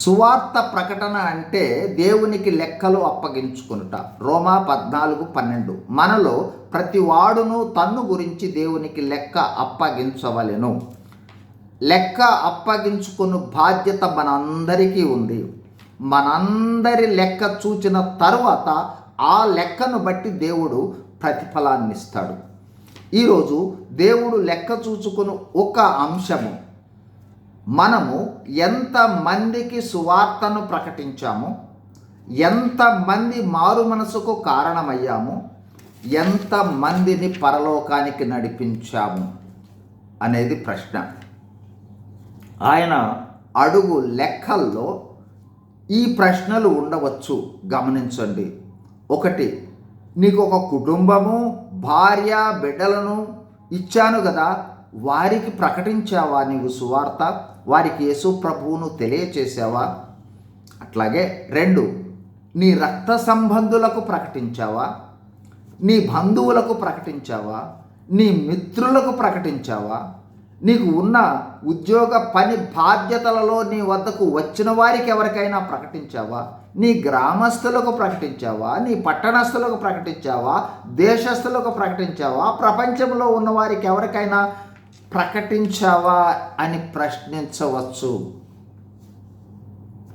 సువార్త ప్రకటన అంటే దేవునికి లెక్కలు అప్పగించుకునుట. రోమా పద్నాలుగు పన్నెండు. మనలో ప్రతి వాడును తన్ను గురించి దేవునికి లెక్క అప్పగించవలెను. లెక్క అప్పగించుకుని బాధ్యత మనందరికీ ఉంది. మనందరి లెక్క చూచిన తరువాత ఆ లెక్కను బట్టి దేవుడు ప్రతిఫలాన్ని ఇస్తాడు ఈరోజు దేవుడు లెక్క చూచుకుని ఒక అంశము. మనము ఎంతమందికి సువార్తను ప్రకటించాము? ఎంతమంది మారు మనసుకు కారణమయ్యాము? ఎంతమందిని పరలోకానికి నడిపించాము? అనేది ప్రశ్న. ఆయన అడుగు లెక్కల్లో ఈ ప్రశ్నలు ఉండవచ్చు. గమనించండి. ఒకటి నీకు ఒక కుటుంబము భార్య బిడ్డలను ఇచ్చాను కదా. వారికి ప్రకటించావా నీవు సువార్త? వారికి యేసు ప్రభువును తెలియచేసావా అట్లాగే రెండు నీ రక్త సంబంధులకు ప్రకటించావా? నీ బంధువులకు ప్రకటించావా? నీ మిత్రులకు ప్రకటించావా? నీకు ఉన్న ఉద్యోగ పని బాధ్యతలలో నీ వద్దకు వచ్చిన వారికి ఎవరికైనా ప్రకటించావా? నీ గ్రామస్తులకు ప్రకటించావా? నీ పట్టణస్థులకు ప్రకటించావా? దేశస్థులకు ప్రకటించావా? ప్రపంచంలో ఉన్న వారికి ఎవరికైనా ప్రకటించావా అని ప్రశ్నించవచ్చు.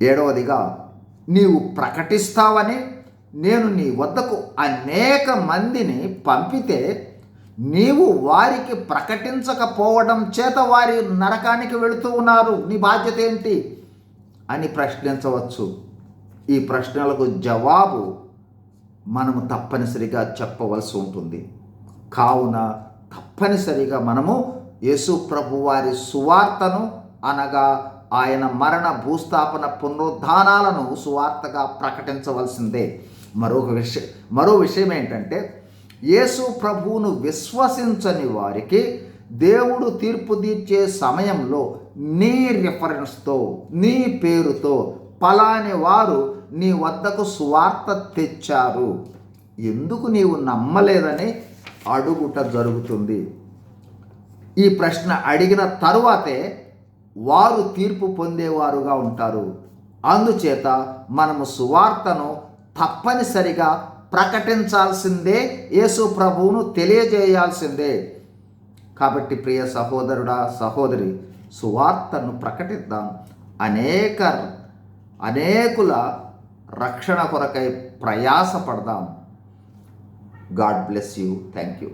ఏడవదిగా నీవు ప్రకటిస్తావని నేను నీ వద్దకు అనేక మందిని పంపితే నీవు వారికి ప్రకటించకపోవడం చేత వారి నరకానికి వెళుతూ ఉన్నారు. నీ బాధ్యత ఏంటి? అని ప్రశ్నించవచ్చు. ఈ ప్రశ్నలకు జవాబు మనము తప్పనిసరిగా చెప్పవలసి ఉంటుంది. కావున తప్పనిసరిగా మనము యేసు ప్రభు వారి సువార్తను అనగా ఆయన మరణ భూస్థాపన పునరుద్ధానాలను సువార్తగా ప్రకటించవలసిందే. మరొక విషయం మరో విషయం ఏంటంటే యేసు ప్రభువును విశ్వసించని వారికి దేవుడు తీర్పు తీర్చే సమయంలో నీ రిఫరెన్స్తో నీ పేరుతో పలాని వారు నీ వద్దకు సువార్త తెచ్చారు. ఎందుకు నీవు నమ్మలేదని అడుగుట జరుగుతుంది. ఈ ప్రశ్న అడిగిన తరువాతే వారు తీర్పు పొందేవారుగా ఉంటారు. అందుచేత మనము సువార్తను తప్పనిసరిగా ప్రకటించాల్సిందే యేసు ప్రభువును తెలియజేయాల్సిందే. కాబట్టి ప్రియ సహోదరుడా సహోదరి సువార్తను ప్రకటిద్దాం. అనేక అనేకుల రక్షణ కొరకై ప్రయాసపడదాం. God bless you. Thank you